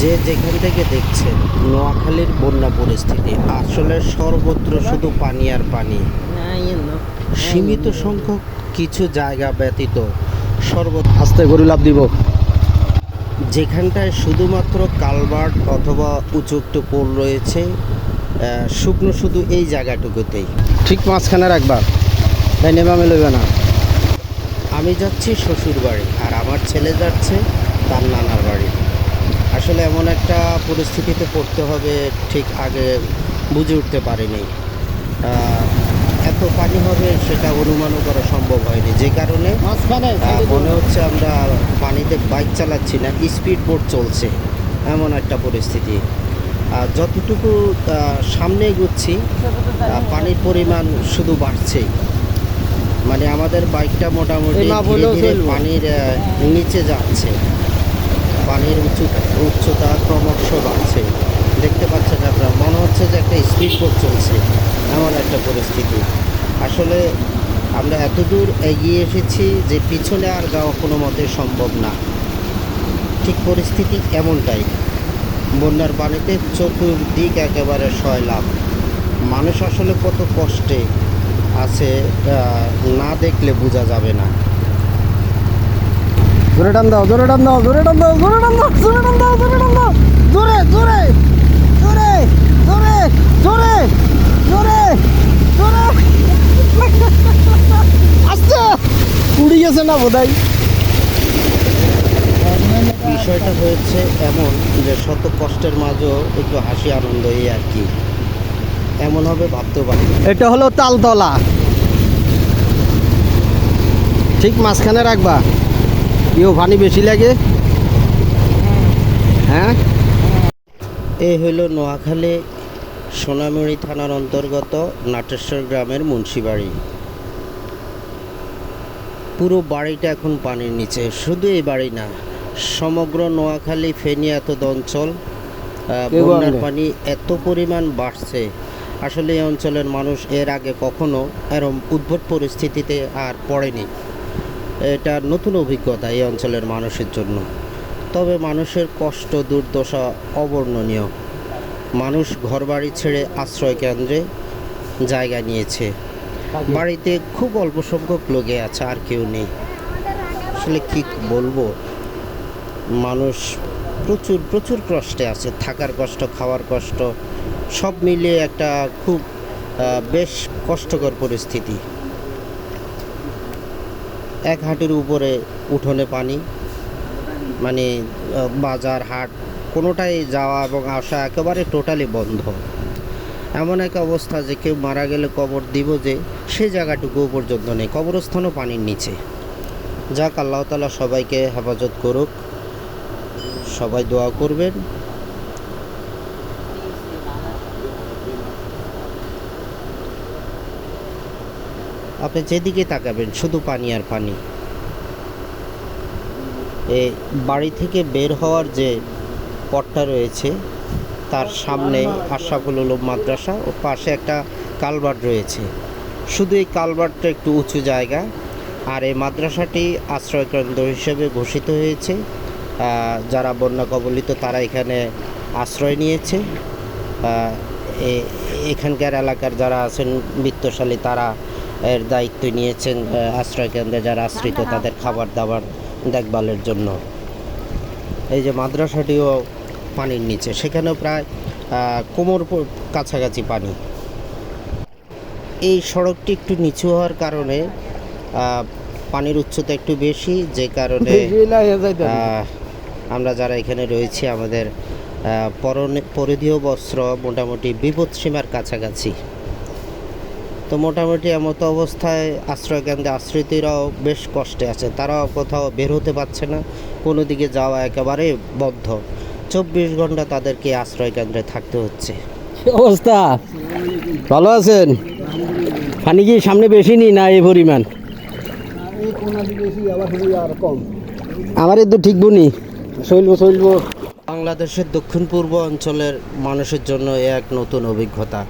যে যেখান থেকে দেখছেন নোয়াখালীর বন্যা পরিস্থিতি আসলে সর্বত্র শুধু পানি আর পানি। সীমিত সংখ্যক কিছু জায়গা ব্যতীত সর্বত্র আস্তে গরু লাভ দিব। যেখানটায় শুধুমাত্র কালভার্ট অথবা উঁচু একটু পোল রয়েছে শুকনো শুধু এই জায়গাটুকুতেই। ঠিক মাঝখানে রাখবা। তাই নেমে লইবে না। আমি যাচ্ছি শ্বশুর বাড়ি আর আমার ছেলে যাচ্ছে তার নানার বাড়ি। আসলে এমন একটা পরিস্থিতিতে পড়তে হবে ঠিক আগে বুঝে উঠতে পারিনি। এত পানি হবে সেটা অনুমানও করা সম্ভব হয়নি। যে কারণে মনে হচ্ছে আমরা পানিতে বাইক চালাচ্ছি না স্পিড বোট চলছে। এমন একটা পরিস্থিতি। আর যতটুকু সামনে এগুচ্ছি পানির পরিমাণ শুধু বাড়ছেই। মানে আমাদের বাইকটা মোটামুটি। পানির নিচে যাচ্ছে। পানির উঁচু উচ্চতা ক্রমশ বাড়ছে। দেখতে পাচ্ছেন আপনারা, মনে হচ্ছে যে একটা স্পিড বোট চলছে। এমন একটা পরিস্থিতি। আসলে আমরা এতদূর এগিয়ে এসেছি যে পিছনে আর যাওয়া কোনো মতে সম্ভব না। ঠিক পরিস্থিতি এমনটাই। বন্যার পানিতে চতুর্দিক একেবারে সয়লাভ মানুষ আসলে কত কষ্টে আছে না দেখলে বোঝা যাবে না। জোরে টান দাও জোরে টান দাও জোরে টান দাও জোরে টান দাও জোরে টান দাও জোরে টান দাও। জোরে জোরে জোরে জোরে জোরে জোরে জোরে। আস্তে উড়ি গেছে না বোধহয়? বিষয়টা হয়েছে এমন যে শত কষ্টের মাঝেও একটু হাসি আনন্দ এই আর কি। এমন হবে ভাবতেও পারি এটা হলো তালতলা। ঠিক মাঝখানে রাখবা। কেউ পানি বেশি লাগে। হ্যাঁ? এ হলো নোয়াখালী সোনামুড়ি থানার অন্তর্গত নাটেশ্বর গ্রামের মুন্সিবাড়ি। পুরো বাড়িটা এখন পানির নিচে শুধু এই বাড়ি না সমগ্র নোয়াখালী ফেনী এত অঞ্চল বন্যার পানি এত পরিমাণ বাড়ছে। আসলে এই অঞ্চলের মানুষ এর আগে কখনো এরম উদ্ভট পরিস্থিতিতে আর পড়েনি। এটা নতুন অভিজ্ঞতা এই অঞ্চলের মানুষের জন্য। তবে মানুষের কষ্ট, দুর্দশা অবর্ণনীয়। মানুষ ঘরবাড়ি ছেড়ে আশ্রয় কেন্দ্রে জায়গা নিয়েছে। বাড়িতে খুব অল্প সংখ্যক লোকে আছে, আর কেউ নেই। আসলে কি বলব? মানুষ প্রচুর প্রচুর কষ্টে আছে। থাকার কষ্ট, খাওয়ার কষ্ট, সব মিলিয়ে একটা খুব বেশ কষ্টকর পরিস্থিতি। এক হাঁটুর উপরে উঠোনে পানি মানে বাজার, হাট, কোনোটাই যাওয়া এবং আসা একেবারে টোটালি বন্ধ। এমন এক অবস্থা যে কেউ মারা গেলে কবর দিব যে সে জায়গাটুকুও পর্যন্ত নেই, কবরস্থানও পানির নিচে। যাক, আল্লাহ তালা সবাইকে হেফাজত করুক, সবাই দোয়া করবেন। আপনি যেদিকে তাকাবেন, শুধু পানি আর পানি। এ বাড়ি থেকে বের হওয়ার যে পথটা রয়েছে, তার সামনে আশরাফুল উলুম মাদ্রাসা ও পাশে একটা কালভার্ট রয়েছে। শুধু এই কালভার্টটা একটু উঁচু জায়গা, আর এই মাদ্রাসাটি আশ্রয়কেন্দ্র হিসেবে ঘোষিত হয়েছে। যারা বন্যা কবলিত, তারা এখানে আশ্রয় নিয়েছে। এখানকার এলাকার যারা আছেন, বিত্তশালী, তারা এর দায়িত্ব নিয়েছেন আশ্রয়কেন্দ্রে যারা আশ্রিত তাদের খাবার দাবার দেখভালের জন্য। এই যে মাদ্রাসাটিও পানির নিচে সেখানেও প্রায় কোমর কাছাকাছি পানি। এই সড়কটি একটু নিচু হওয়ার কারণে পানির উচ্চতা একটু বেশি যে কারণে আমরা যারা এখানে রয়েছি আমাদের পরনে পরিধীয় বস্ত্র মোটামুটি বিপদসীমার কাছাকাছি। তো মোটামুটি এমতো অবস্থায় আশ্রয়কেন্দ্রে আশ্রিতরাও বেশ কষ্টে আছে। তারাও কোথাও বের হতে পারছে না কোনো দিকে যাওয়া একেবারে বদ্ধ চব্বিশ ঘণ্টা তাদেরকে আশ্রয়কেন্দ্রে থাকতে হচ্ছে। অবস্থা? ভালো আছেন? পানি কি সামনে বেশি নি না এই পরিমাণ? আমার তো ঠিক বনি। চলবো চলবো বাংলাদেশের দক্ষিণ পূর্ব অঞ্চলের মানুষের জন্য এক নতুন অভিজ্ঞতা।